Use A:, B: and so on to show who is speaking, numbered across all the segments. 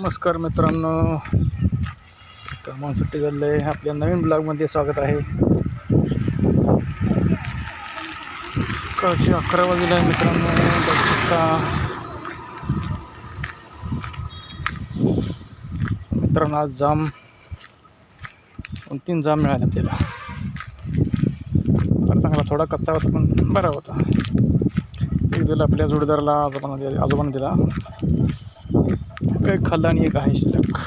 A: नमस्कार मित्रांनो. कामाला सुट्टी झालं आहे आपल्या नवीन ब्लॉगमध्ये स्वागत आहे. सकाळचे अकरा वाजले आहे मित्रांनो. बघू शकता मित्रांनो आज जाम दोन तीन जाम मिळाले आपल्याला. फार चांगला थोडा कच्चा होता पण बरा होता. एक दिला आपल्या जोडीदाराला आजोबांना दिला आजोबांना दिला. एक खाल्ला आणि एक आहे शिल्लक.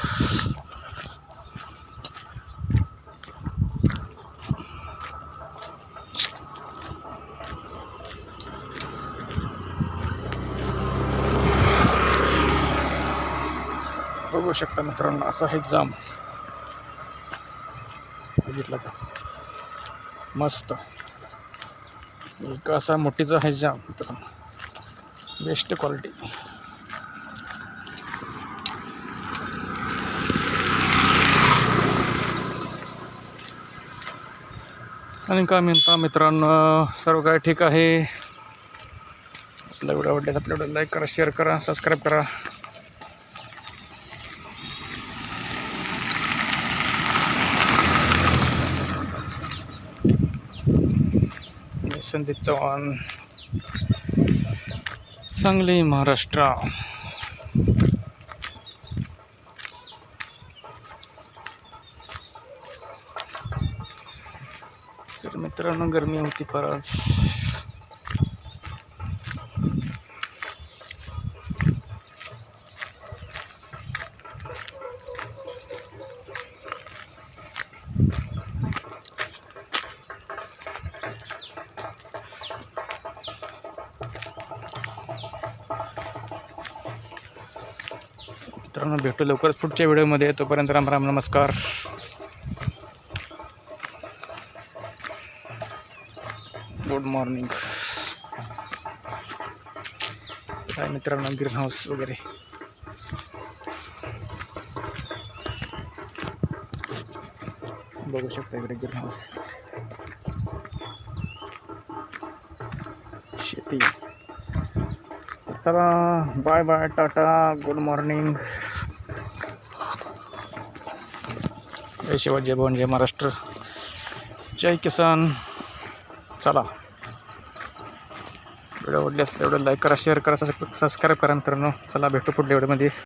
A: बघू शकता मित्रांनो असा आहे जाम. बघितलं का? मस्त. एक असा मोठीचा आहे जाम मित्रांनो. बेस्ट क्वालिटी आणि काय म्हणता मित्रांनो सर्व काय ठीक आहे? आपला व्हिडिओ आवडल्यास आपल्या व्हिडिओ लाईक करा शेअर करा सबस्क्राईब करा. मी संदीप चव्हाण सांगली महाराष्ट्र. तर मित्रांनो गरमी होती फार आज. मित्रांनो भेटू लवकरच पुढच्या व्हिडिओमध्ये. तोपर्यंत राम राम नमस्कार. Good morning. काय मित्रांनो ग्रीन हाऊस वगैरे? बघू शकता इकडे ग्रीन हाऊस शेती. चला bye bye Tata good morning जय शिवाजी जय भवन जय महाराष्ट्र. जय किसान. चला. व्हिडिओ आवडल्यास एवढं लाईक करा शेअर करा सबस्क्राईब करा मित्रांनो. चला भेटू पुढल्या व्हिडिओमध्ये